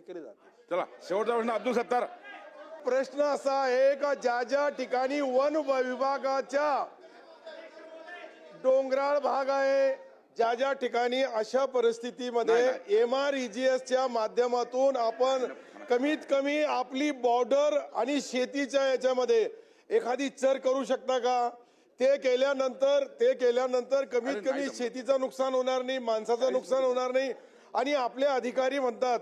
केले जाते. चला शेवटचा प्रश्न अब्दुल सत्तार. प्रश्न असा आहे का ज्या ज्या ठिकाणी वन विभागाच्या डोंगराळ भाग आहे ज्या ज्या ठिकाणी अशा परिस्थितीमध्ये एम आर च्या माध्यमातून आपण कमीत कमी आपली बॉर्डर आणि शेतीच्या याच्यामध्ये एखादी चर करू शकता का? ते केल्यानंतर ते केल्यानंतर कमीत कमी शेतीचं नुकसान होणार नाही माणसाचं नुकसान होणार नाही. आणि आपले अधिकारी म्हणतात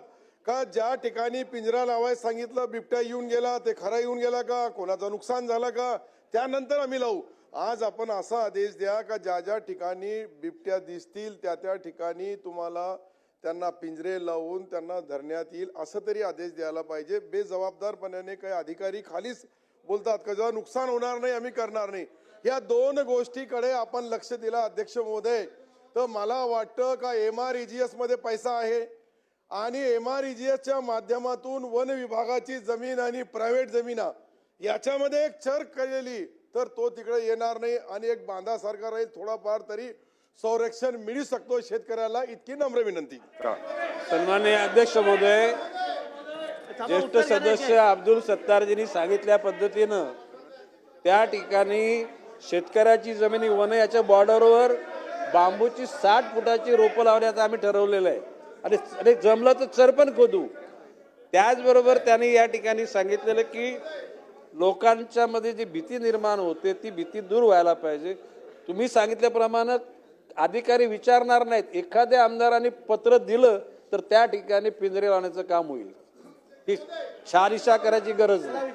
का ज्या ठिकाणी पिंजरा लावायला सांगितलं बिबट्या येऊन गेला ते खरा येऊन गेला का? कोणाचं नुकसान झालं का? त्यानंतर आम्ही लावू. आज आपण असा आदेश द्या का ज्या ज्या ठिकाणी बिबट्या दिसतील त्या त्या ठिकाणी तुम्हाला त्यांना पिंजरे लावून त्यांना धरण्यात येईल. असं तरी आदेश द्यायला पाहिजे. बेजबाबदारपणाने काही अधिकारी खालीच बोलतात का जेव्हा नुकसान होणार नाही आम्ही करणार नाही. या दोन गोष्टीकडे आपण लक्ष दिला अध्यक्ष महोदय. तर मला वाटतं का एम आरमध्ये पैसा आहे? आणि एम आर च्या माध्यमातून वन विभागाची जमीन आणि प्रायव्हेट जमीना याच्यामध्ये एक चर केलेली तर तो तिकडे येणार नाही आणि एक बांधासारखा राहील. थोडाफार तरी संरक्षण मिळू शकतो शेतकऱ्याला इतकी नम्र विनंती. सन्माननीय अध्यक्ष महोदय ज्येष्ठ सदस्य अब्दुल सत्तारजींनी सांगितल्या पद्धतीनं त्या ठिकाणी शेतकऱ्याची जमिनी वन याच्या बॉर्डरवर बांबूची साठ फुटाची रोपं लावण्याचं आम्ही ठरवलेलं आहे. आणि आणि जमलं तर चरपण खोदू. त्याचबरोबर त्यांनी या ठिकाणी सांगितलेलं की लोकांच्या मध्ये जी भीती निर्माण होते ती भीती दूर व्हायला पाहिजे. तुम्ही सांगितल्याप्रमाणे अधिकारी विचारणार नाहीत. एखाद्या आमदाराने पत्र दिलं तर त्या ठिकाणी पिंजरे लावण्याचं काम होईल. ही शहानिशा करायची गरज नाही.